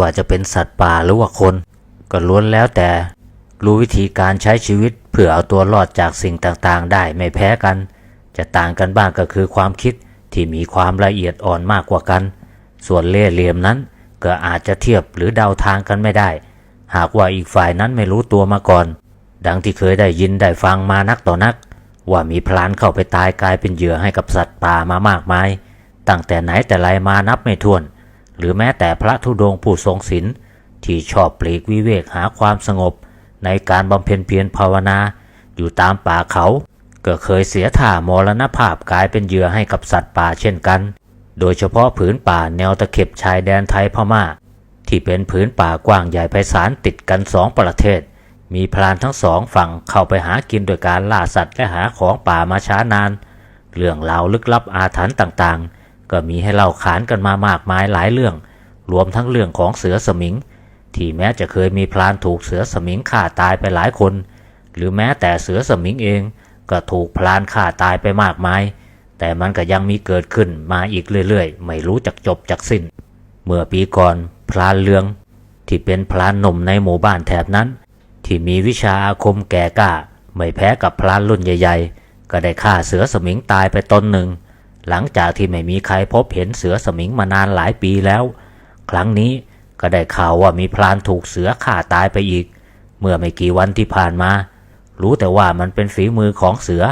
ว่าจะเป็นสัตว์ป่าหรือว่าคน ก็ล้วนแล้วแต่ รู้วิธีการใช้ชีวิตเพื่อเอาตัวรอดจากสิ่งต่างๆ ได้ไม่แพ้กัน จะต่างกันบ้างก็คือความคิดที่มีความละเอียดอ่อนมากกว่ากัน ส่วนเล่ห์เหลี่ยมนั้นก็อาจจะเทียบหรือเดาทางกันไม่ได้ หากว่าอีกฝ่ายนั้นไม่รู้ตัวมาก่อน ดังที่เคยได้ยินได้ฟังมานักต่อนัก ว่ามีพลานเข้าไปตายกลายเป็นเหยื่อให้กับสัตว์ป่ามามากมาย ตั้งแต่ไหนแต่ไรมานับไม่ถ้วน หรือแม้แต่พระธุดงค์ผู้ทรงศีลที่ชอบปลีกวิเวกหาความสงบ ในการบำเพ็ญเพียรภาวนา อยู่ตามป่าเขาก็เคยเสียท่ามรณภาพกลายเป็นเหยื่อให้กับสัตว์ป่าเช่นกัน โดยเฉพาะผืนป่าแนวตะเข็บชายแดนไทยพม่า ที่เป็นผืนป่ากว้างใหญ่ไพศาลติดกันสองประเทศ มีพรานทั้งสองฝั่งเข้าไปหากินโดยการล่าสัตว์และหาของป่ามาช้านาน เรื่องราวลึกลับอาถรรพ์ต่างๆ ก็มีให้เล่าขานกันมามากมายหลายเรื่อง รวมทั้งเรื่องของเสือสมิง ที่แม้จะเคยมีพรานถูกเสือสมิงฆ่าตายไปหลายคน หรือแม้แต่เสือสมิงเองก็ถูกพรานฆ่าตายไปมากมาย แต่มันก็ยังมีเกิดขึ้นมาอีกเรื่อยๆ ไม่รู้จักจบจักสิ้น เมื่อปีก่อนพรานเลือง ที่เป็นพรานหนุ่มในหมู่บ้านแถบนั้น ที่มีวิชาอาคมแก่กล้า ไม่แพ้กับพรานรุ่นใหญ่ ๆ ก็ได้ฆ่าเสือสมิงตายไปตนหนึ่ง หลังจากที่ไม่มีใครพบเห็นเสือสมิงมานานหลายปีแล้ว ครั้งนี้ก็ได้ข่าวว่ามีพรานถูกเสือฆ่าตายไปอีก เมื่อไม่กี่วันที่ผ่านมา รู้แต่ว่ามันเป็นฝีมือของเสือ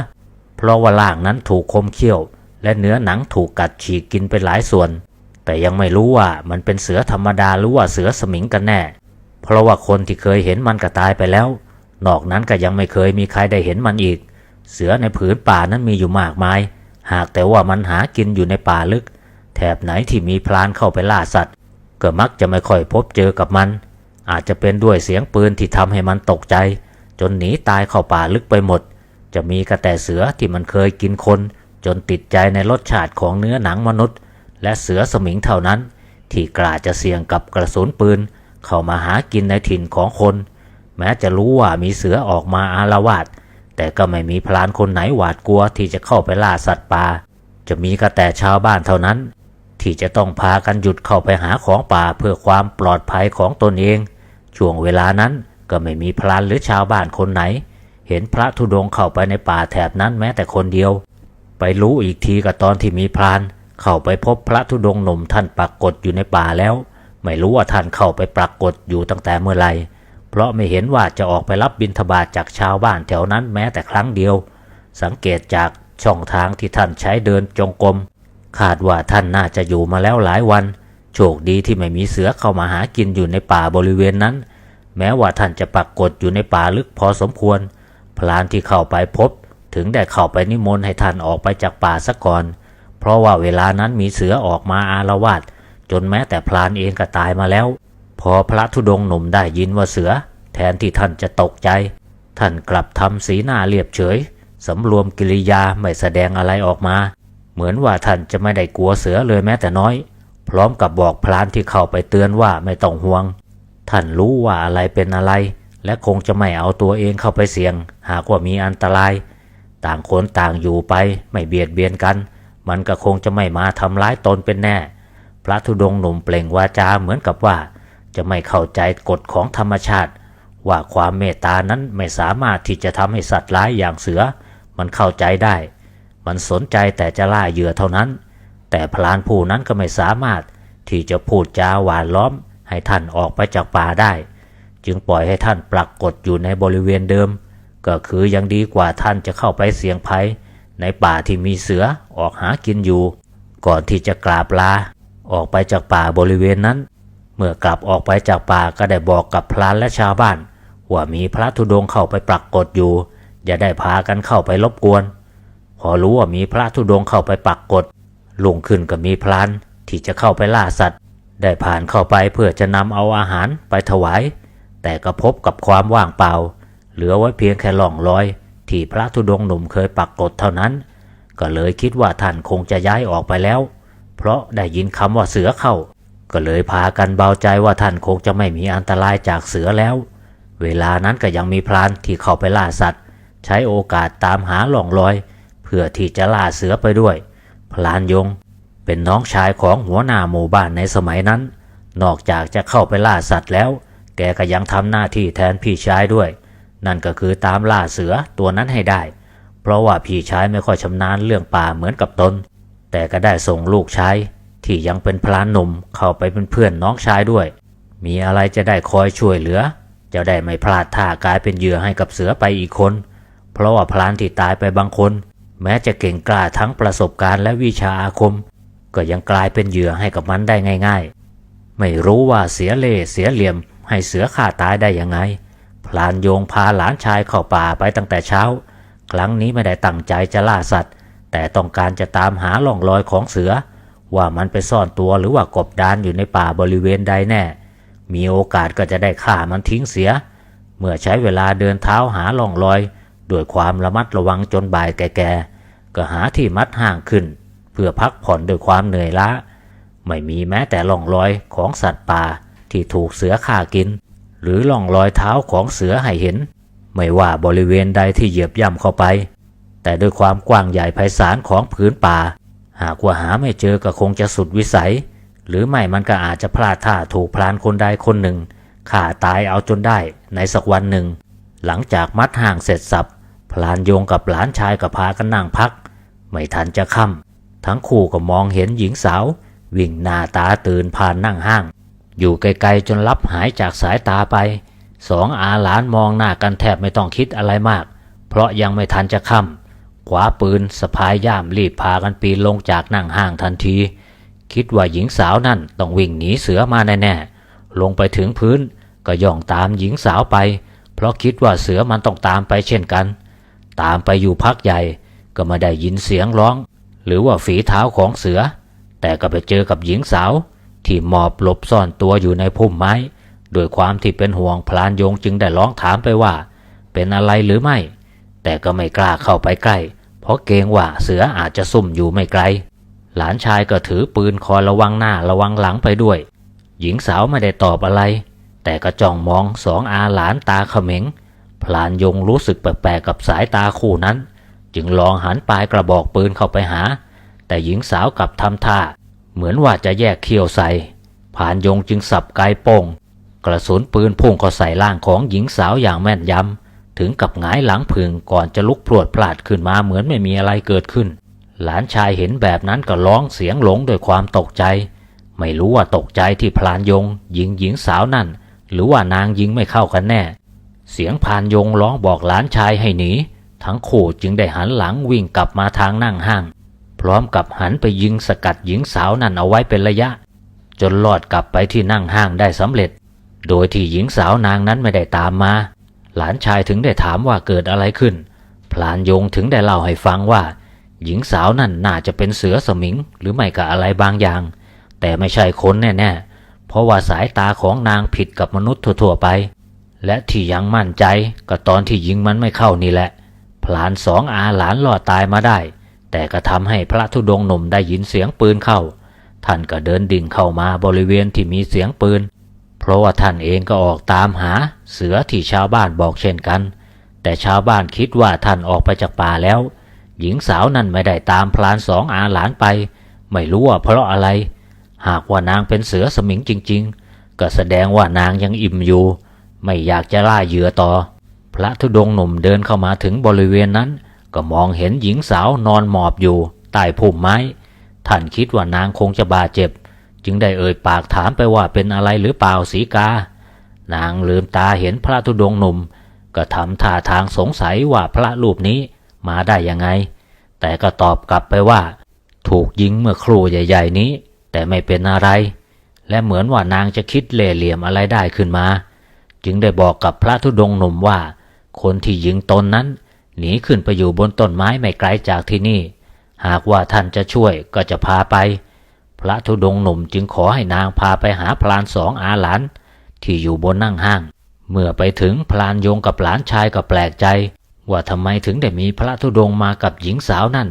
เพราะว่าล่างนั้นถูกคมเขี้ยว และเนื้อหนังถูกกัดฉีกกินไปหลายส่วน แต่ยังไม่รู้ว่ามันเป็นเสือธรรมดาหรือว่าเสือสมิงกันแน่ เพราะว่าคนที่เคยเห็นมันก็ตายไปแล้ว นอกนั้นก็ยังไม่เคยมีใครได้เห็นมันอีก เสือในผืนป่านั้นมีอยู่มากมาย หากแต่ว่ามันหากินอยู่ในป่าลึก แถบไหนที่มีพลานเข้าไปล่าสัตว์ ก็มักจะไม่ค่อยพบเจอกับมัน อาจจะเป็นด้วยเสียงปืนที่ทำให้มันตกใจ จนหนีตายเข้าป่าลึกไปหมด จะมีกระแต่เสือที่มันเคยกินคน จนติดใจในรสชาติของเนื้อหนังมนุษย์ และเสือสมิงเท่านั้น ที่กล้าจะเสี่ยงกับกระสุนปืน เข้ามาหากินในถิ่นของคน แม้จะรู้ว่ามีเสือออกมาอาละวาด แต่ก็ไม่มีพลานคนไหนหวาดกลัวที่จะเข้าไปล่าสัตว์ป่า จะมีกระแต่ชาวบ้านเท่านั้น ที่จะต้องพากันหยุดเข้าไปหาของป่าเพื่อความปลอดภัยของตนเอง ช่วงเวลานั้นก็ไม่มีพลานหรือชาวบ้านคนไหน เห็นพระธุดงค์เข้าไปในป่าแถบนั้นแม้แต่คนเดียว ไปรู้อีกทีก็ตอนที่มีพรานเข้าไปพบพระธุดงค์หนุ่มท่านปรากฏอยู่ในป่าแล้ว ไม่รู้ว่าท่านเข้าไปปรากฏอยู่ตั้งแต่เมื่อไหร่ เพราะไม่เห็นว่าจะออกไปรับบิณฑบาตจากชาวบ้านแถวนั้นแม้แต่ครั้งเดียว สังเกตจากช่องทางที่ท่านใช้เดินจงกรมคาดว่าท่านน่าจะอยู่มาแล้วหลายวัน โชคดีที่ไม่มีเสือเข้ามาหากินอยู่ในป่าบริเวณนั้น แม้ว่าท่านจะปรากฏอยู่ในป่าลึกพอสมควร พลานที่เข้าไปพบ ถึงได้เข้าไปนิมนต์ให้ท่านออกไปจากป่าซะก่อน เพราะว่าเวลานั้นมีเสือออกมาอาละวาดจนแม้แต่พลานเองก็ตายมาแล้ว พอพระธุดงค์หนุ่มได้ยินว่าเสือ แทนที่ท่านจะตกใจ ท่านกลับทำสีหน้าเรียบเฉยสำรวมกิริยาไม่แสดงอะไรออกมา เหมือนว่าท่านจะไม่ได้กลัวเสือเลยแม้แต่น้อย พร้อมกับบอกพลานที่เข้าไปเตือนว่าไม่ต้องห่วง ท่านรู้ว่าอะไรเป็นอะไร และคงจะไม่เอาตัวเองเข้าไปเสี่ยง หากว่ามีอันตราย ต่างคนต่างอยู่ไปไม่เบียดเบียนกัน มันก็คงจะไม่มาทำร้ายตนเป็นแน่ พระธุดงค์หนุ่มเปล่งวาจาเหมือนกับว่า จะไม่เข้าใจกฎของธรรมชาติ ว่าความเมตตานั้นไม่สามารถที่จะทำให้สัตว์ร้ายอย่างเสือ มันเข้าใจได้ มันสนใจแต่จะล่าเหยื่อเท่านั้น แต่พลานผู้นั้นก็ไม่สามารถที่จะพูดจาหวานล้อม ให้ท่านออกไปจากป่าได้ จึงปล่อยให้ท่านปรากฏอยู่ในบริเวณเดิม ก็คือยังดีกว่าท่านจะเข้าไปเสี่ยงภัย ในป่าที่มีเสือออกหากินอยู่ ก่อนที่จะกราบลาออกไปจากป่าบริเวณนั้น เมื่อกลับออกไปจากป่าก็ได้บอกกับพลานและชาวบ้าน ว่ามีพระธุดงค์เข้าไปปรากฏอยู่ อย่าได้พากันเข้าไปรบกวน พอรู้ว่ามีพระธุดงค์เข้าไปปรากฏลุงขึ้นก็มีพลานที่จะเข้าไปล่าสัตว์ ได้ผ่านเข้าไปเพื่อจะนำเอาอาหารไปถวาย แต่ก็พบกับความว่างเปล่า เหลือไว้เพียงแค่ล่องรอย ที่พระธุดงค์หนุ่มเคยปรากฏเท่านั้น ก็เลยคิดว่าท่านคงจะย้ายออกไปแล้ว เพราะได้ยินคำว่าเสือเข้า ก็เลยพากันเบาใจว่าท่านคงจะไม่มีอันตรายจากเสือแล้ว เวลานั้นก็ยังมีพรานที่เข้าไปล่าสัตว์ ใช้โอกาสตามหาหล่องรอย เพื่อที่จะล่าเสือไปด้วยพลานยง เป็นน้องชายของหัวหน้าหมู่บ้านในสมัยนั้น นอกจากจะเข้าไปล่าสัตว์แล้ว แกก็ยังทำหน้าที่แทนพี่ชายด้วย นั่นก็คือตามล่าเสือตัวนั้นให้ได้ เพราะว่าพี่ชายไม่ค่อยชำนาญเรื่องป่าเหมือนกับตน แต่ก็ได้ส่งลูกชาย ที่ยังเป็นพลานหนุ่มเข้าไปเป็นเพื่อนน้องชายด้วย มีอะไรจะได้คอยช่วยเหลือ จะได้ไม่พลาดท่ากลายเป็นเหยื่อให้กับเสือไปอีกคน เพราะว่าพลานที่ตายไปบางคน แม้จะเก่งกล้าทั้งประสบการณ์และวิชาอาคม ก็ยังกลายเป็นเหยื่อให้กับมันได้ง่าย ๆ ไม่รู้ว่าเสียเล่เสียเหลี่ยม ให้เสือฆ่าตายได้ยังไง พลานโยงพาหลานชายเข้าป่าไปตั้งแต่เช้า ครั้งนี้ไม่ได้ตั้งใจจะล่าสัตว์ แต่ต้องการจะตามหาล่องรอยของเสือ ว่ามันไปซ่อนตัวหรือว่ากบดานอยู่ในป่าบริเวณใดแน่ มีโอกาสก็จะได้ฆ่ามันทิ้งเสีย เมื่อใช้เวลาเดินเท้าหาล่องรอย ด้วยความระมัดระวังจนบ่ายแก่ๆก็หาที่มัดห่างขึ้น เพื่อพักผ่อนด้วยความเหนื่อยล้า ไม่มีแม้แต่ร่องรอยของสัตว์ป่าที่ถูกเสือฆ่ากิน หรือร่องรอยเท้าของเสือให้เห็น ไม่ว่าบริเวณใดที่เหยียบย่ำเข้าไป แต่ด้วยความกว้างใหญ่ไพศาลของผืนป่า หากว่าหาไม่เจอก็คงจะสุดวิสัย หรือไม่มันก็อาจจะพลาดท่าถูกพลานคนใดคนหนึ่งฆ่าตายเอาจนได้ในสักวันหนึ่ง หลังจากมัดห่างเสร็จสับพลานโยงกับหลานชายก็พากันนั่งพัก ไม่ทันจะค่ำทั้งคู่ก็มองเห็นหญิงสาว วิ่งหน้าตาตื่นผ่านนั่งห้าง อยู่ไกลๆจนลับหายจากสายตาไปสองอาหลานมองหน้ากันแทบไม่ต้องคิดอะไรมาก เพราะยังไม่ทันจะค่ำ ขวาปืนสะพายย่ามรีบพากันปีนลงจากนั่งห้างทันที คิดว่าหญิงสาวนั่นต้องวิ่งหนีเสือมาแน่ๆลงไปถึงพื้นก็ย่องตามหญิงสาวไป เพราะคิดว่าเสือมันต้องตามไปเช่นกัน ตามไปอยู่พักใหญ่ก็ไมาได้ยินเสียงร้อง หรือว่าฝีเท้าของเสือ แต่ก็ไปเจอกับหญิงสาว ที่หมอบหลบซ่อนตัวอยู่ในพุ่มไม้โดยความที่เป็นห่วงพลานโยงจึงได้ร้องถามไปว่า เป็นอะไรหรือไม่ แต่ก็ไม่กล้าเข้าไปใกล้ เพราะเกรงว่าเสืออาจจะซุ่มอยู่ไม่ไกล หลานชายก็ถือปืนคอยระวังหน้าระวังหลังไปด้วย หญิงสาวไม่ได้ตอบอะไร แต่ก็จ้องมองสองอาหลานตาเขม็ง พลานยงรู้สึกแปลกๆกับสายตาคู่นั้น จึงลองหันปลายกระบอกปืนเข้าไปหา แต่หญิงสาวกลับทำท่า เหมือนว่าจะแยกเขี้ยวใส่พลานยงจึงสับไกโป้งกระสุนปืนพุ่งเข้าใส่ร่างของหญิงสาวอย่างแม่นยำ ถึงกับหงายหลังพึงก่อนจะลุกพรวดพลาดขึ้นมาเหมือนไม่มีอะไรเกิดขึ้น หลานชายเห็นแบบนั้นก็ร้องเสียงหลงด้วยความตกใจ ไม่รู้ว่าตกใจที่พลานยงยิงหญิงสาวนั่น หรือว่านางยิงไม่เข้ากันแน่ เสียงพลานยงร้องบอกหลานชายให้หนีทั้งคู่จึงได้หันหลังวิ่งกลับมาทางนั่งห้าง พร้อมกับหันไปยิงสกัดหญิงสาวนั่นเอาไว้เป็นระยะ จนรอดกลับไปที่นั่งห้างได้สำเร็จ โดยที่หญิงสาวนางนั้นไม่ได้ตามมา หลานชายถึงได้ถามว่าเกิดอะไรขึ้น พลานยงถึงได้เล่าให้ฟังว่า หญิงสาวนั่นน่าจะเป็นเสือสมิงหรือไม่ก็อะไรบางอย่าง แต่ไม่ใช่คนแน่ๆ เพราะว่าสายตาของนางผิดกับมนุษย์ทั่วๆไป และที่ยังมั่นใจก็ตอนที่ยิงมันไม่เข้านี่แหละ พลานสองอาหลานรอดตายมาได้ แต่ก็ทำให้พระธุดงหนุ่มได้ยินเสียงปืนเข้า ท่านก็เดินดิ่งเข้ามาบริเวณที่มีเสียงปืน ราะว่าท่านเองก็ออกตามหาเสือที่ชาวบ้านบอกเช่นกัน แต่ชาวบ้านคิดว่าท่านออกไปจากป่าแล้ว หญิงสาวนั่นไม่ได้ตามพลานสองอาหลานไป ไม่รู้ว่าเพราะอะไร หากว่านางเป็นเสือสมิงจริง ๆ ก็แสดงว่านางยังอิ่มอยู่ ไม่อยากจะล่าเหยื่อต่อ พระธุดงค์หนุ่มเดินเข้ามาถึงบริเวณนั้น ก็มองเห็นหญิงสาวนอนหมอบอยู่ใต้พุ่มไม้ ท่านคิดว่านางคงจะบาดเจ็บ จึงได้เอ่ยปากถามไปว่าเป็นอะไรหรือเปล่าสีกา นางลืมตาเห็นพระธุดงค์หนุ่ม ก็ทำท่าทางสงสัยว่าพระรูปนี้มาได้ยังไง แต่ก็ตอบกลับไปว่า ถูกยิงเมื่อครู่ใหญ่ ๆ นี้ แต่ไม่เป็นอะไร และเหมือนว่านางจะคิดเล่ห์เหลี่ยมอะไรได้ขึ้นมา จึงได้บอกกับพระธุดงค์หนุ่มว่า คนที่ยิงตนนั้น หนีขึ้นไปอยู่บนต้นไม้ไม่ไกลจากที่นี่ หากว่าท่านจะช่วยก็จะพาไป พระธุดงค์หนุ่มจึงขอให้นางพาไปหาพลานสองอาหลานที่อยู่บนนั่งห้าง เมื่อไปถึงพลานยงกับหลานชายก็แปลกใจ ว่าทำไมถึงได้มีพระธุดงค์มากับหญิงสาวนั่น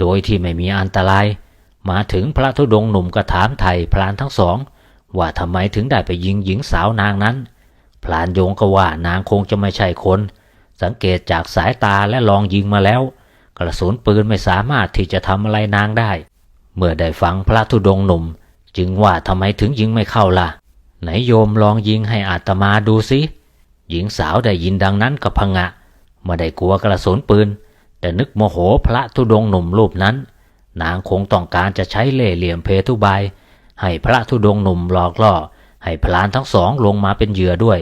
โดยที่ไม่มีอันตราย มาถึงพระธุดงค์หนุ่มก็ถามไถ่พลานทั้งสอง ว่าทำไมถึงได้ไปยิงหญิงสาวนางนั้น พลานโยงก็ว่านางคงจะไม่ใช่คน สังเกตจากสายตาและลองยิงมาแล้ว กระสุนปืนไม่สามารถที่จะทำอะไรนางได้ เมื่อได้ฟังพระธุดงค์หนุ่ม จึงว่าทำไมถึงยิงไม่เข้าล่ะ ไหนโยมลองยิงให้อาตมาดูสิหญิงสาวได้ยินดังนั้นก็พงะไม่ได้กลัวกระสุนปืน แต่นึกโมโหพระธุดงค์หนุ่มรูปนั้น นางคงต้องการจะใช้เล่ห์เหลี่ยมเพทุบายให้พระธุดงค์หนุ่มหลอกล่อ ให้พลานทั้งสองลงมาเป็นเหยื่อด้วย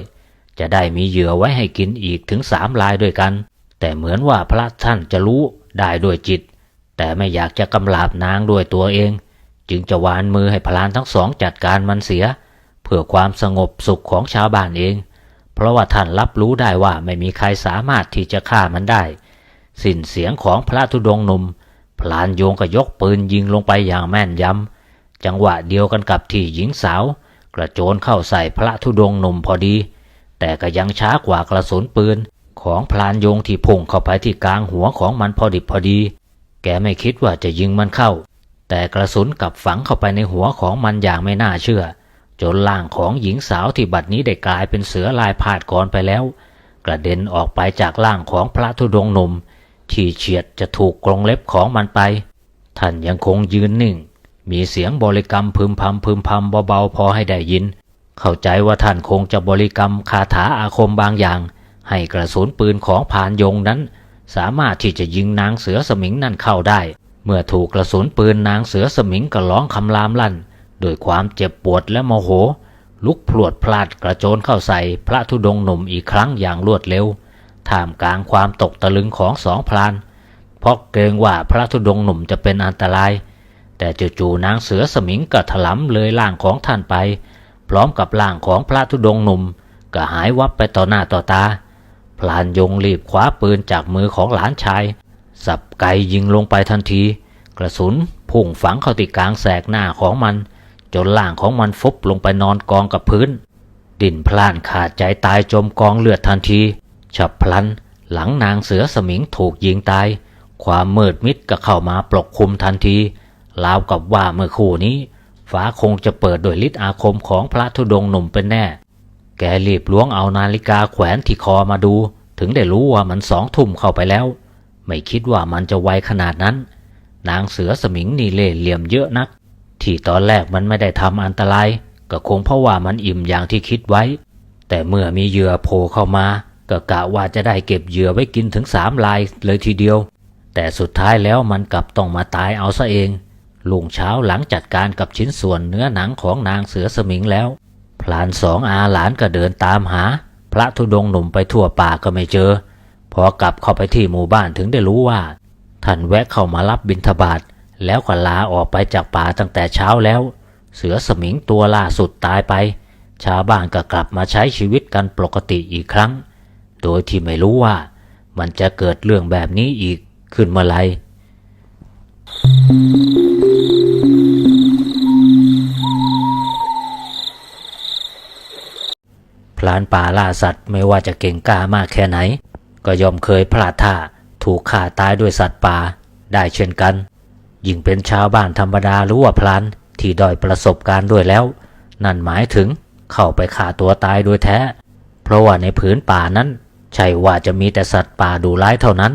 จะได้มีเหยื่อไว้ให้กินอีกถึงสามรายด้วยกัน แต่เหมือนว่าพระท่านจะรู้ได้ด้วยจิต แต่ไม่อยากจะกำลาบนางด้วยตัวเอง จึงจะวานมือให้พลานทั้งสองจัดการมันเสีย เพื่อความสงบสุขของชาวบ้านเอง เพราะว่าท่านรับรู้ได้ว่าไม่มีใครสามารถที่จะฆ่ามันได้ สิ้นเสียงของพระธุดงหนุ่มพลานโยงก็ยกปืนยิงลงไปอย่างแม่นยำจังหวะเดียวกันกับที่หญิงสาว กระโจนเข้าใส่พระธุดงหนุ่มพอดี แต่ก็ยังช้ากว่ากระสุนปืนของพลานโยงที่พุ่งเข้าไปที่กลางหัวของมันพอดิบพอดี กไม่คิดว่าจะยิงมันเข้า แต่กระสุนกลับฝังเข้าไปในหัวของมันอย่างไม่น่าเชื่อ จนร่างของหญิงสาวที่บัดนี้ได้กลายเป็นเสือลายพาดก่อนไปแล้ว กระเด็นออกไปจากร่างของพระธุดงค์หนุ่มที่เฉียดจะถูกกรงเล็บของมันไป ท่านยังคงยืนนิ่ง มีเสียงบริกรรมพึมพำพึมพำเบาๆพอให้ได้ยิน เข้าใจว่าท่านคงจะบริกรรมคาถาอาคมบางอย่าง ให้กระสุนปืนของพรานยงนั้น สามารถที่จะยิงนางเสือสมิงนั่นเข้าได้ เมื่อถูกกระสุนปืนนางเสือสมิงก็ร้องคำรามลั่นด้วยความเจ็บปวดและโมโห ลุกพลวดพลาดกระโจนเข้าใส่พระธุดงค์หนุ่มอีกครั้งอย่างรวดเร็ว ท่ามกลางความตกตะลึงของสองพลาน เพราะเกรงว่าพระธุดงค์หนุ่มจะเป็นอันตราย แต่จู่ๆนางเสือสมิงก็ถลำเลยร่างของท่านไป พร้อมกับร่างของพระธุดงค์หนุ่มก็หายวับไปต่อหน้าต่อตา พลานยงรีบคว้าปืนจากมือของหลานชาย สับไกยิงลงไปทันที กระสุนพุ่งฝังเข้าที่กลางแสกหน้าของมัน จนร่างของมันฟุบลงไปนอนกองกับพื้น ดินพล่านขาดใจตายจมกองเลือดทันที ฉับพลันหลังนางเสือสมิงถูกยิงตาย ความมืดมิดก็เข้ามาปกคลุมทันทีราวกับว่าเมื่อคู่นี้ฟ้าคงจะเปิดโดยฤทธิ์อาคมของพระธุดงค์หนุ่มเป็นแน่ แกรีบล้วงเอานาฬิกาแขวนที่คอมาดู ถึงได้รู้ว่ามันสองทุ่มเข้าไปแล้ว ไม่คิดว่ามันจะไวขนาดนั้น นางเสือสมิงนี่เล่เหลี่ยมเยอะนัก ที่ตอนแรกมันไม่ได้ทำอันตราย ก็คงเพราะว่ามันอิ่มอย่างที่คิดไว้ แต่เมื่อมีเหยื่อโผล่เข้ามา ก็กะว่าจะได้เก็บเหยื่อไว้กินถึงสามลายเลยทีเดียว แต่สุดท้ายแล้วมันกลับต้องมาตายเอาซะเองลุงเช้าหลังจัดการกับชิ้นส่วนเนื้อหนังของนางเสือสมิงแล้ว พลานสองอาหลานก็เดินตามหา พระธุดงค์หนุ่มไปทั่วป่าก็ไม่เจอ พอกลับเข้าไปที่หมู่บ้านถึงได้รู้ว่า ท่านแวะเข้ามารับบิณฑบาตแล้วก็ลาออกไปจากป่าตั้งแต่เช้าแล้ว เสือสมิงตัวล่าสุดตายไป ชาวบ้านก็กลับมาใช้ชีวิตกันปกติอีกครั้ง โดยที่ไม่รู้ว่า มันจะเกิดเรื่องแบบนี้อีกขึ้นเมื่อไหร่ พลานป่าล่าสัตว์ไม่ว่าจะเก่งกล้ามากแค่ไหน ก็ย่อมเคยพลาดท่าถูกฆ่าตายด้วยสัตว์ป่าได้เช่นกัน ยิ่งเป็นชาวบ้านธรรมดาหรือว่าพลานที่ด้อยประสบการณ์ด้วยแล้ว นั่นหมายถึงเข้าไปฆ่าตัวตายโดยแท้ เพราะว่าในผืนป่านั้นใช่ว่าจะมีแต่สัตว์ป่าดุร้ายเท่านั้น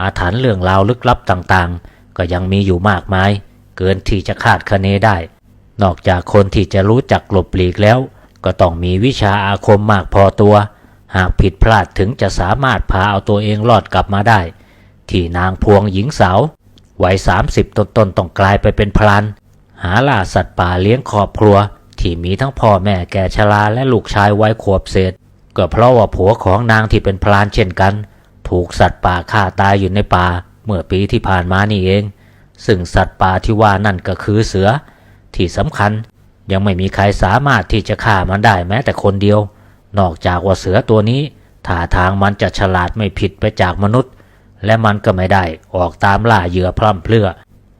อาถรรพ์เรื่องราวลึกลับต่างๆ ก็ยังมีอยู่มากมาย เกินที่จะคาดคะเนได้ นอกจากคนที่จะรู้จักหลบหลีกแล้ว ก็ต้องมีวิชาอาคมมากพอตัว หากผิดพลาดถึงจะสามารถพาเอาตัวเองรอดกลับมาได้ ที่นางพวงหญิงสาววัยสามสิบต้นๆต้องกลายไปเป็นพลานหาล่าสัตว์ป่าเลี้ยงครอบครัว ที่มีทั้งพ่อแม่แก่ชราและลูกชายวัยขวบเศษ ก็เพราะว่าผัวของนางที่เป็นพลานเช่นกัน ถูกสัตว์ป่าฆ่าตายอยู่ในป่า เมื่อปีที่ผ่านมานี่เอง ซึ่งสัตว์ป่าที่ว่านั่นก็คือเสือ ที่สำคัญ ยังไม่มีใครสามารถที่จะฆ่ามันได้แม้แต่คนเดียว นอกจากว่าเสือตัวนี้ท่าทางมันจะฉลาดไม่ผิดไปจากมนุษย์ และมันก็ไม่ได้ออกตามล่าเหยื่อพร่ำเพรื่อ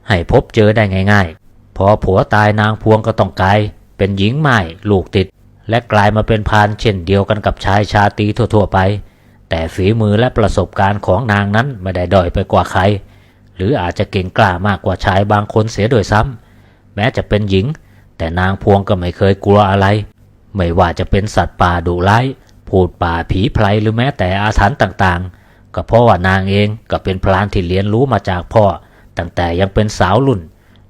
ให้พบเจอได้ง่าย ๆ พอผัวตายนางพวงก็ต้องกลายเป็นหญิงใหม่ลูกติด และกลายมาเป็นพานเช่นเดียวกันกับชายชาตีทั่วๆไป แต่ฝีมือและประสบการณ์ของนางนั้นไม่ได้ด้อยไปกว่าใคร หรืออาจจะเก่งกล้ามากกว่าชายบางคนเสียโดวยซ้ำแม้จะเป็นหญิง แต่นางพวงก็ไม่เคยกลัวอะไร ไม่ว่าจะเป็นสัตว์ป่าดุร้ายพูดป่าผีไพรหรือแม้แต่อาถรรพ์ต่างๆ ก็เพราะว่านางเองก็เป็นพลานที่เรียนรู้มาจากพ่อ ตั้งแต่ยังเป็นสาวรุ่น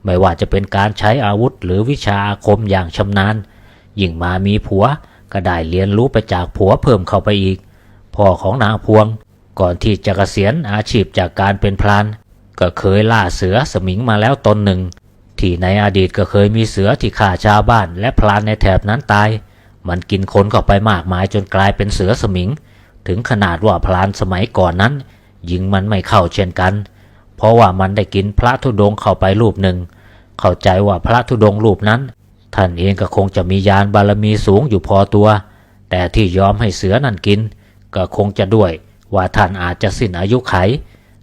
ไม่ว่าจะเป็นการใช้อาวุธหรือวิชาอาคมอย่างชำนาญ ยิ่งมามีผัวก็ได้เรียนรู้ไปจากผัวเพิ่มเข้าไปอีก พ่อของนางพวง ก่อนที่จะเกษียณอาชีพจากการเป็นพราน ก็เคยล่าเสือสมิงมาแล้วตนหนึ่ง ที่ในอดีตก็เคยมีเสือที่ฆ่าชาวบ้าน และพรานในแถบนั้นตาย มันกินคนเข้าไปมากมายจนกลายเป็นเสือสมิง ถึงขนาดว่าพรานสมัยก่อนนั้น ยิงมันไม่เข้าเช่นกัน เพราะว่ามันได้กินพระธุดงเข้าไปรูปหนึ่ง เข้าใจว่าพระธุดงรูปนั้น ท่านเองก็คงจะมียานบารมีสูงอยู่พอตัว แต่ที่ยอมให้เสือนั่นกิน ก็คงจะด้วยว่าท่านอาจจะสิ้นอายุไข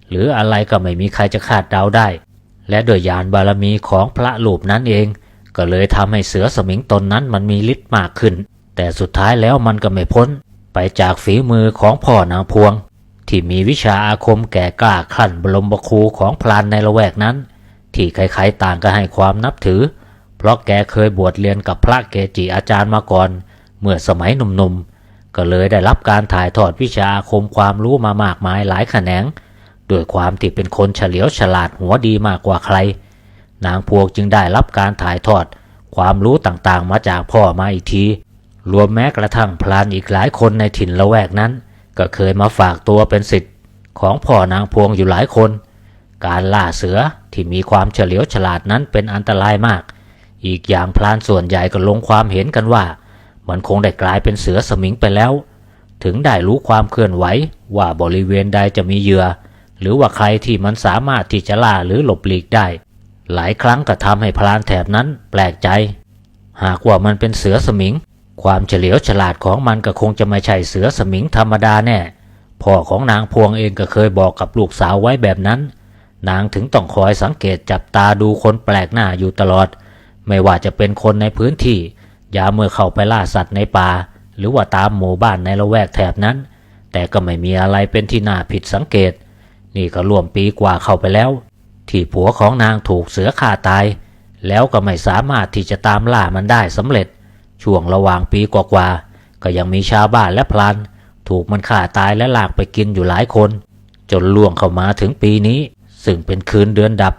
หรืออะไรก็ไม่มีใครจะคาดเดาได้ และโดยยานบารมีของพระรูปนั้นเอง ก็เลยทำให้เสือสมิงตนนั้นมันมีฤทธิ์มากขึ้น แต่สุดท้ายแล้วมันก็ไม่พ้น ไปจากฝีมือของพ่อนางพวง ที่มีวิชาอาคมแก่กล้าขั้นบรมบครูของพรานในละแวกนั้น ที่ใครๆต่างก็ให้ความนับถือ เพราะแกเคยบวชเรียนกับพระเกจิอาจารย์มาก่อน เมื่อสมัยหนุ่มๆก็เลยได้รับการถ่ายทอดวิชาอาคมความรู้มามากมายหลายแขนง ด้วยความที่เป็นคนเฉลียวฉลาดหัวดีมากกว่าใคร นางพวงจึงได้รับการถ่ายทอด ความรู้ต่างๆมาจากพ่อมาอีกที รวมแม้กระทั่งพลานอีกหลายคนในถิ่นละแวกนั้น ก็เคยมาฝากตัวเป็นสิทธิ์ ของพ่อนางพวงอยู่หลายคน การล่าเสือที่มีความเฉลียวฉลาดนั้นเป็นอันตรายมาก อีกอย่างพลานส่วนใหญ่ก็ลงความเห็นกันว่า มันคงได้กลายเป็นเสือสมิงไปแล้ว ถึงได้รู้ความเคลื่อนไหวว่าบริเวณใดจะมีเหยื่อ หรือว่าใครที่มันสามารถที่จะล่าหรือหลบหลีกได้ หลายครั้งก็ทำให้พลานแถบนั้นแปลกใจ หากว่ามันเป็นเสือสมิง ความเฉลียวฉลาดของมันก็คงจะไม่ใช่เสือสมิงธรรมดาแน่พ่อของนางพวงเองก็เคยบอกกับลูกสาวไว้แบบนั้น นางถึงต้องคอยสังเกตจับตาดูคนแปลกหน้าอยู่ตลอด ไม่ว่าจะเป็นคนในพื้นที่ยามเมื่อเข้าไปล่าสัตว์ในป่า หรือว่าตามหมู่บ้านในละแวกแถบนั้น แต่ก็ไม่มีอะไรเป็นที่น่าผิดสังเกต นี่ก็ร่วมปีกว่าเข้าไปแล้ว ที่ผัวของนางถูกเสือฆ่าตาย แล้วก็ไม่สามารถที่จะตามล่ามันได้สำเร็จ ช่วงระหว่างปีกว่าๆก็ยังมีชาวบ้านและพลานถูกมันฆ่าตายและลากไปกินอยู่หลายคน จนล่วงเข้ามาถึงปีนี้ ซึ่งเป็นคืนเดือนดับ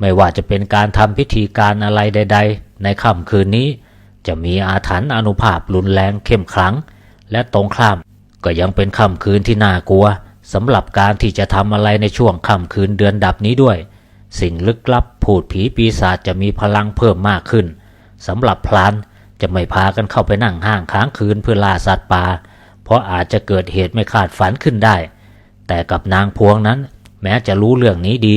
ไม่ว่าจะเป็นการทำพิธีการอะไรใด ๆ ในค่ำคืนนี้ จะมีอาถรรพ์อนุภาพรุนแรงเข้มขลัง และตรงข้ามก็ยังเป็นค่ำคืนที่น่ากลัว สำหรับการที่จะทำอะไรในช่วงค่ำคืนเดือนดับนี้ด้วย สิ่งลึกลับผูดผีปีศาจจะมีพลังเพิ่มมากขึ้นสำหรับพลานจะไม่พากันเข้าไปนั่งห้างค้างคืนเพื่อล่าสัตว์ป่าเพราะอาจจะเกิดเหตุไม่คาดฝันขึ้นได้ แต่กับนางพวงนั้น แม้จะรู้เรื่องนี้ดี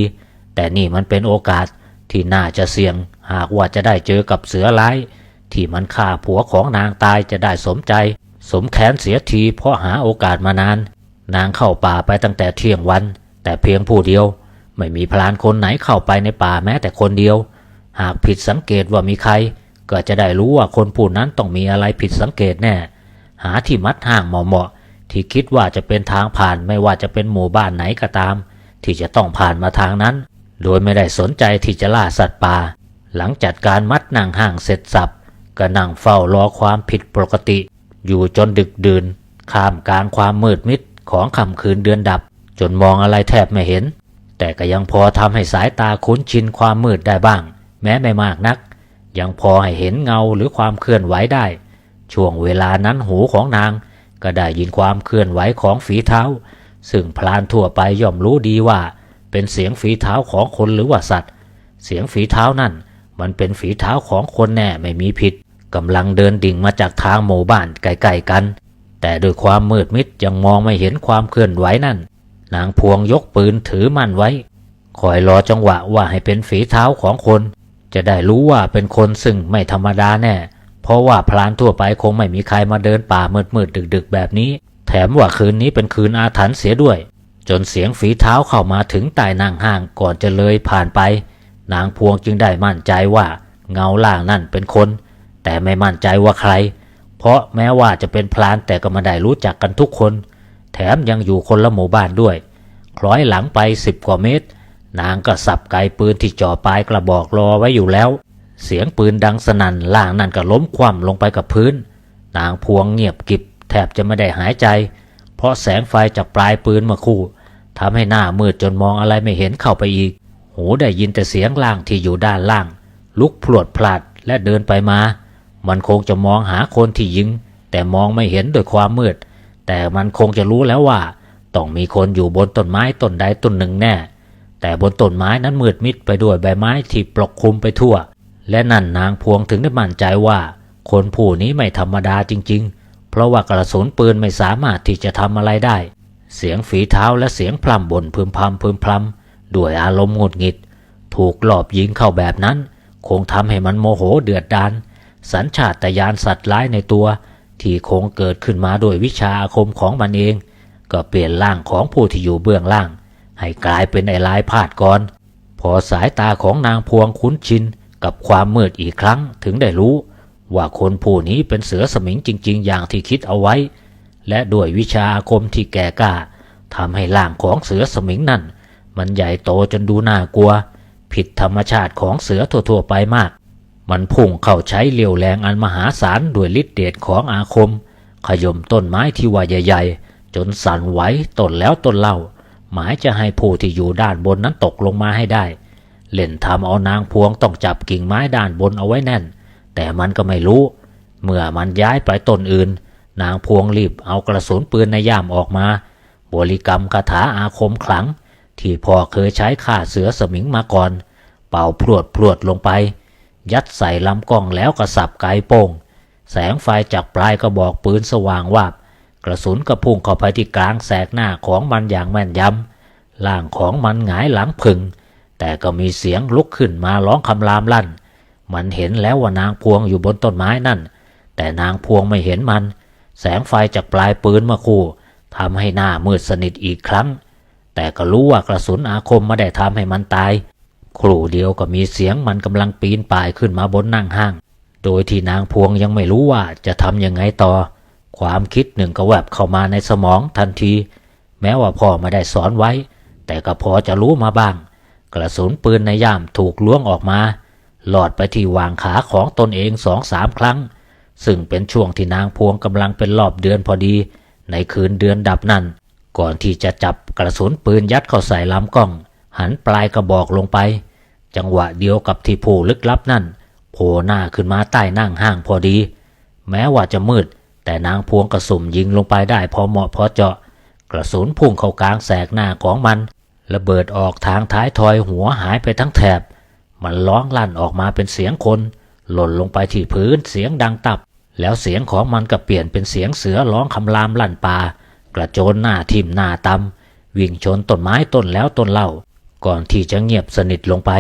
แต่นี่มันเป็นโอกาสที่น่าจะเสี่ยง หากว่าจะได้เจอกับเสือร้าย ที่มันฆ่าผัวของนางตายจะได้สมใจ สมแค้นเสียทีเพราะหาโอกาสมานาน นางเข้าป่าไปตั้งแต่เที่ยงวัน แต่เพียงผู้เดียว ไม่มีพลานคนไหนเข้าไปในป่าแม้แต่คนเดียว หากผิดสังเกตว่ามีใคร ก็จะได้รู้ว่าคนผู้นั้นต้องมีอะไรผิดสังเกตแน่ หาที่มัดห่างเหมาะๆที่คิดว่าจะเป็นทางผ่านไม่ว่าจะเป็นหมู่บ้านไหนก็ตาม ที่จะต้องผ่านมาทางนั้น โดยไม่ได้สนใจที่จะล่าสัตว์ป่า หลังจัดการมัดนางห่างเสร็จสับก็นั่งเฝ้ารอความผิดปกติ อยู่จนดึกดื่นข้ามกลางความมืดมิด ของค่ำคืนเดือนดับ จนมองอะไรแทบไม่เห็น แต่ก็ยังพอทำให้สายตาคุ้นชินความมืดได้บ้าง แม้ไม่มากนัก ยังพอให้เห็นเงาหรือความเคลื่อนไหวได้ ช่วงเวลานั้นหูของนาง ก็ได้ยินความเคลื่อนไหวของฝีเท้า ซึ่งพลานทั่วไปย่อมรู้ดีว่า เป็นเสียงฝีเท้าของคนหรือว่าสัตว์ เสียงฝีเท้านั่น มันเป็นฝีเท้าของคนแน่ไม่มีผิดกำลังเดินดิ่งมาจากทางหมู่บ้านใกล้ๆกัน แต่ด้วยความมืดมิดยังมองไม่เห็นความเคลื่อนไหวนั่น นางพวงยกปืนถือมั่นไว้ คอยรอจังหวะว่าให้เป็นฝีเท้าของคน จะได้รู้ว่าเป็นคนซึ่งไม่ธรรมดาแน่ เพราะว่าพลานทั่วไปคงไม่มีใครมาเดินป่ามืดๆดึกๆแบบนี้ แถมว่าคืนนี้เป็นคืนอาถรรพ์เสียด้วย จนเสียงฝีเท้าเข้ามาถึงใต้นางห้างก่อนจะเลยผ่านไป นางพวงจึงได้มั่นใจว่า เงาล่างนั่นเป็นคน แต่ไม่มั่นใจว่าใคร เพราะแม้ว่าจะเป็นพลานแต่ก็ไม่ได้รู้จักกันทุกคน แถมยังอยู่คนละหมู่บ้านด้วย คล้อยหลังไปสิบกว่าเมตร นางก็สับไกปืนที่จ่อปลายกระบอกรอไว้อยู่แล้ว เสียงปืนดังสนั่นล่างนั่นก็ล้มคว่ำลงไปกับพื้น นางพวงเงียบกิบแทบจะไม่ได้หายใจ เพราะแสงไฟจากปลายปืนมื่อคู่ทำให้หน้ามืดจนมองอะไรไม่เห็นเข้าไปอีก หูได้ยินแต่เสียงล่างที่อยู่ด้านล่าง ลุกพลวดพลาดและเดินไปมา มันคงจะมองหาคนที่ยิง แต่มองไม่เห็นด้วยความมืด แต่มันคงจะรู้แล้วว่า ต้องมีคนอยู่บนต้นไม้ต้นใดต้นหนึ่งแน่ แต่บนต้นไม้นั้นมืดมิดไปด้วยใบไม้ที่ปกคลุมไปทั่ว และนั่นนางพวงถึงได้มั่นใจว่า คนผู้นี้ไม่ธรรมดาจริง ๆ เพราะว่ากระสุนปืนไม่สามารถที่จะทำอะไรได้ เสียงฝีเท้าและเสียงพล่ำบ่นพึมพำพึมพำด้วยอารมณ์หงุดหงิด ถูกหลอบยิงเข้าแบบนั้น คงทำให้มันโมโหเดือดดาล สัญชาตญาณสัตว์ร้ายในตัว ที่คงเกิดขึ้นมาโดยวิชาอาคมของมันเอง ก็เปลี่ยนร่างของผู้ที่อยู่เบื้องล่าง ให้กลายเป็นไอ้ลายพาดก่อน พอสายตาของนางพวงคุ้นชินกับความมืดอีกครั้งถึงได้รู้ ว่าคนผู้นี้เป็นเสือสมิงจริง ๆ อย่างที่คิดเอาไว้ และด้วยวิชาอาคมที่แก่กล้าทำให้ร่างของเสือสมิงนั่น มันใหญ่โตจนดูน่ากลัว ผิดธรรมชาติของเสือทั่วๆไปมาก มันพุ่งเข้าใช้เลียวแรงอันมหาศาลด้วยฤทธิเดชของอาคม ขย่มต้นไม้ที่ว่าใหญ่ๆ จนสั่นไหวต้นแล้วต้นเล่า หมายจะให้ผู้ที่อยู่ด้านบนนั้นตกลงมาให้ได้ เล่นทำเอานางพวงต้องจับกิ่งไม้ด้านบนเอาไว้แน่น แต่มันก็ไม่รู้ เมื่อมันย้ายไปต้นอื่น นางพวงรีบเอากระสุนปืนในย่ามออกมา บริกรรมคาถาอาคมขลัง ที่พ่อเคยใช้ฆ่าเสือสมิงมาก่อน เป่าพรวดพรวดลงไป ยัดใส่ลำกล้องแล้วกระสับไกโป้งแสงไฟจากปลายกระบอกปืนสว่างวาบกระสุนกระพุ่งเข้าไปที่กลางแสกหน้าของมันอย่างแม่นยำร่างของมันหงายหลังพึงแต่ก็มีเสียงลุกขึ้นมาร้องคำรามลั่น มันเห็นแล้วว่านางพวงอยู่บนต้นไม้นั่น แต่นางพวงไม่เห็นมัน แสงไฟจากปลายปืนมื่อคู่ทำให้หน้ามืดสนิทอีกครั้ง แต่ก็รู้ว่ากระสุนอาคมไม่ได้ทำให้มันตาย ครู่เดียวก็มีเสียงมันกำลังปีนป่ายขึ้นมาบนนั่งห้าง โดยที่นางพวงยังไม่รู้ว่าจะทำยังไงต่อ ความคิดหนึ่งก็แวบเข้ามาในสมองทันที แม้ว่าพ่อไม่ได้สอนไว้ แต่ก็พอจะรู้มาบ้าง กระสุนปืนในย่ามถูกล้วงออกมา หลอดไปที่วางขาของตนเองสองสามครั้ง ซึ่งเป็นช่วงที่นางพวงกำลังเป็นรอบเดือนพอดี ในคืนเดือนดับนั่นก่อนที่จะจับกระสุนปืนยัดเข้าใส่ลำกล้อง หันปลายกระบอกลงไป จังหวะเดียวกับที่ผู้ลึกลับนั่นโผล่หน้าขึ้นมาใต้นั่งห้างพอดี แม้ว่าจะมืด แต่นางพวงกระสุมยิงลงไปได้พอเหมาะพอเจาะ กระสุนพุ่งเข้ากลางแสกหน้าของมัน ระเบิดออกทางท้ายทอยหัวหายไปทั้งแถบ มันร้องลั่นออกมาเป็นเสียงคน หล่นลงไปที่พื้นเสียงดังตับ แล้วเสียงของมันก็เปลี่ยนเป็นเสียงเสือร้องคำรามลั่นป่ากระโจนหน้าทิ่มหน้าตำวิ่งชนต้นไม้ต้นแล้วต้นเล่า ก่อนที่จะเงียบสนิทลงไป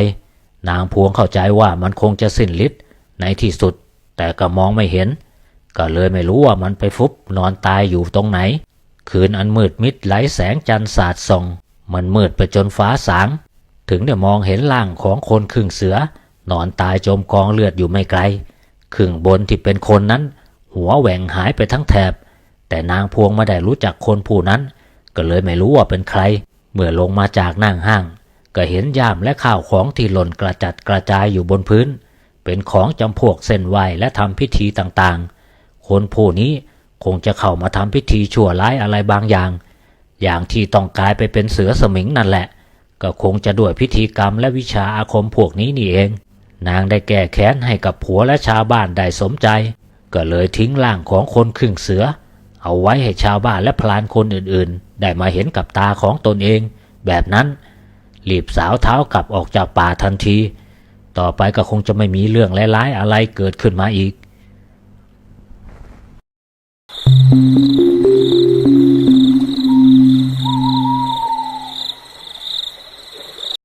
นางพวงเข้าใจว่ามันคงจะสิ้นฤทธิ์ในที่สุด แต่ก็มองไม่เห็น ก็เลยไม่รู้ว่ามันไปฟุบนอนตายอยู่ตรงไหน คืนอันมืดมิดไหลแสงจันทร์สาดส่อง มันมืดไปจนฟ้าสาง ถึงได้มองเห็นร่างของคนครึ่งเสือ นอนตายจมกองเลือดอยู่ไม่ไกลครึ่งบนที่เป็นคนนั้น หัวแหว่งหายไปทั้งแถบ แต่นางพวงไม่ได้รู้จักคนผู้นั้น ก็เลยไม่รู้ว่าเป็นใคร เมื่อลงมาจากนั่งห้าง ก็เห็นย่ามและข้าวของที่หล่นกระจัดกระจายอยู่บนพื้น เป็นของจำพวกเส้นไหวและทำพิธีต่างๆ คนผู้นี้คงจะเข้ามาทำพิธีชั่วร้ายอะไรบางอย่าง อย่างที่ต้องกลายไปเป็นเสือสมิงนั่นแหละ ก็คงจะด้วยพิธีกรรมและวิชาอาคมพวกนี้นี่เอง นางได้แก้แค้นให้กับผัวและชาวบ้านได้สมใจ ก็เลยทิ้งร่างของคนครึ่งเสือ เอาไว้ให้ชาวบ้านและพลานคนอื่นๆ ได้มาเห็นกับตาของตนเอง แบบนั้น รีบสาวเท้ากลับออกจากป่าทันที ต่อไปก็คงจะไม่มีเรื่องร้ายๆอะไรเกิดขึ้นมาอีก